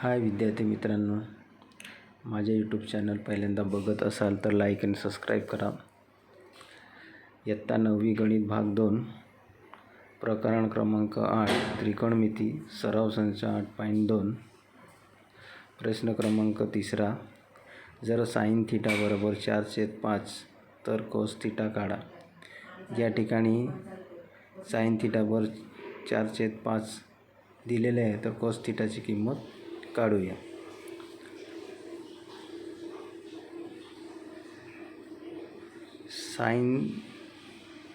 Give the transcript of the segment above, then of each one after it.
हाय विद्यार्थी मित्रांनो माझ्या यूट्यूब चॅनल पहिल्यांदा बघत असाल तर लाईक आणि सबस्क्राईब करा. इयत्ता नववी गणित भाग दोन प्रकरण क्रमांक आठ त्रिकोणमिती सराव संच आठ पॉईंट दोन प्रश्न क्रमांक तिसरा जर साईन थिटा बरोबर चार छेद पाच तर कोस थिटा काढा. या ठिकाणी साईन थिटाबर चार छेद पाच दिलेले आहे तर कोस थिटाची किंमत काढूया. साईन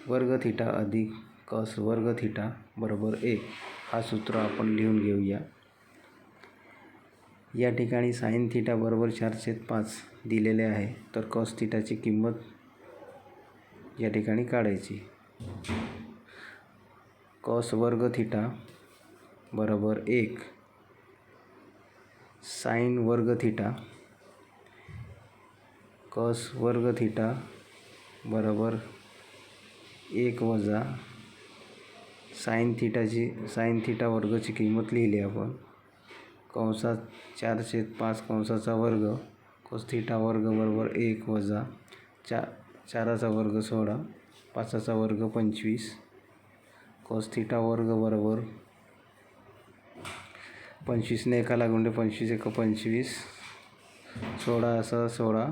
वर्ग थिटा अधिक कस वर्ग थिटा बरोबर एक हा सूत्र आपण लिहून घेऊया. या ठिकाणी साईन थिटा बरोबर चारशे पाच दिलेले आहे तर कॉस थिटाची किंमत या ठिकाणी काढायची. कॉस वर्ग थिटा बरोबर एक साईन वर्ग थिटा कॉस वर्ग थिटा बरोबर एक वजा साईन थिटाची साईन थिटा वर्गची किंमत लिहिली आपण. कंसात चार छेद पाच कंसाचा वर्ग कोस थिटा वर्ग बरोबर एक वजा चा चाराचा वर्ग सोळा पाचाचा वर्ग पंचवीस कोस थिटा वर्ग बरोबर पंचवीसने एका लागून पंचवीस एक पंचवीस. सोळा असा सोळा.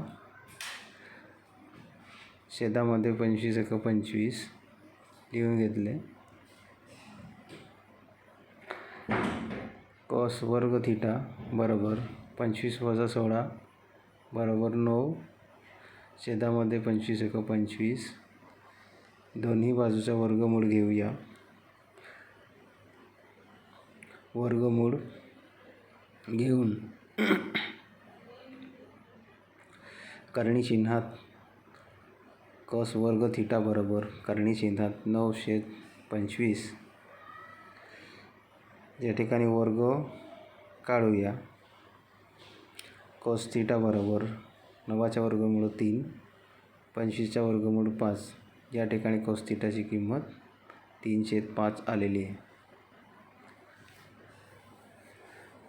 शेतामध्ये पंचवीस एक पंचवीस. लिहून घेतले. कॉस वर्ग थिटा बरोबर. पंचवीस वजा सोळा बरोबर नऊ. शेतामध्ये पंचवीस एक पंचवीस. दोन्ही बाजूचा वर्गमूळ घेऊया. वर्गमूळ घेऊन करणी चिन्हात कॉस वर्ग थिटा बरोबर करणी चिन्हात नऊशे पंचवीस. या ठिकाणी वर्ग काढूया कॉस थिटा बरोबर नवाच्या वर्गमूळ तीन पंचवीसच्या वर्गमूळ पाच. या ठिकाणी कॉस थिटाची किंमत तीनशे पाच आलेली आहे.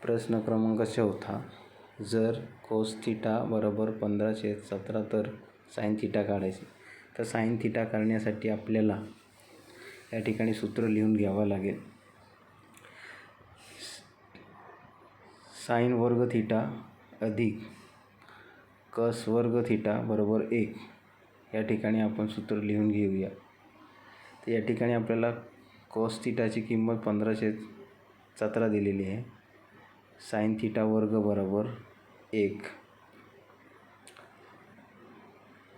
प्रश्न क्रमांक चौथा. जर कोस थिटा बरोबर पंधरा सतरा तर साईन थिटा काढायची. तर साईन थिटा काढण्यासाठी आपल्याला या ठिकाणी सूत्र लिहून घ्यावं लागेल. साईन वर्ग थिटा अधिक कस वर्ग थिटा बरोबर एक. या ठिकाणी आपण सूत्र लिहून घेऊया. तर या ठिकाणी आपल्याला कॉस थिटाची किंमत पंधराशे सतरा दिलेली आहे. साईन थिटा वर्ग बरोबर एक.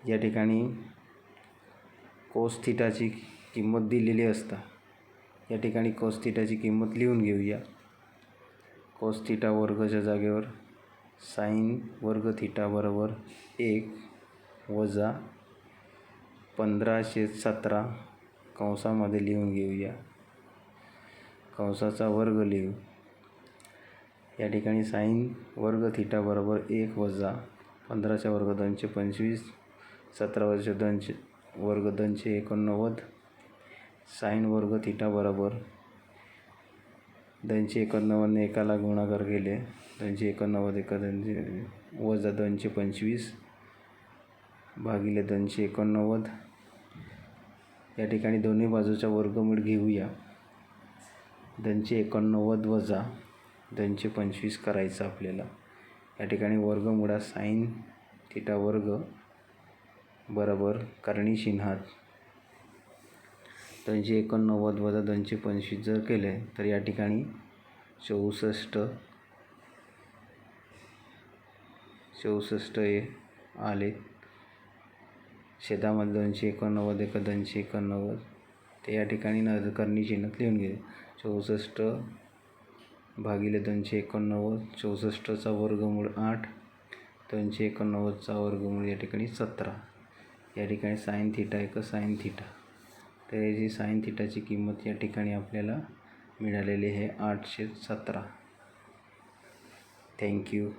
या ठिकाणी कोस थिटाची किंमत दिलेली असता या ठिकाणी कोस थिटाची किंमत लिहून घेऊया. कोस थिटा वर्गच्या जागेवर साईन वर्ग थिटा बरोबर एक वजा पंधराशे सतरा कंसामध्ये लिहून घेऊया. कंसाचा वर्ग लिहू. या ठिकाणी साईन वर्ग थिटा बरोबर एक वजा पंधराच्या वर्ग दोनशे पंचवीस सतरा वर्ष दोनशे वर्ग दोनशे एकोणनव्वद साईन वर्ग थिटा बरोबर दोनशे एकोणनव्वदने एकाला गुणाकार केले दोनशे एकोणनव्वद एका दोनशे वजा दोनशे पंचवीस भागिले दोनशे एकोणनव्वद. या ठिकाणी दोन्ही बाजूचा वर्गमूळ घेऊया. दोनशे एकोणनव्वद वजा दोनशे पंचवीस करायचं आपल्याला. या ठिकाणी वर्गमुळात साईन थिटा वर्ग बरोबर करणी चिन्हात. दोनशे एकोणनव्वद वजा दोनशे पंचवीस जर केले तर या ठिकाणी चौसष्ट चौसष्ट हे आले. शेतामध्ये दोनशे एकोणनव्वद एक दोनशे एकोणनव्वद ते या ठिकाणी न करणी चिन्हात लिहून गेले चौसष्ट भागिले दोनशे एकोणनव्वद चौसष्टचा वर्गमूळ आठ दोनशे एकोणनव्वदचा वर्गमूळ या ठिकाणी सतरा. या ठिकाणी साईन थिटा एक साईन थिटा. तर याची साईन थिटाची किंमत या ठिकाणी आपल्याला मिळालेली आहे आठशे सतरा. थँक्यू.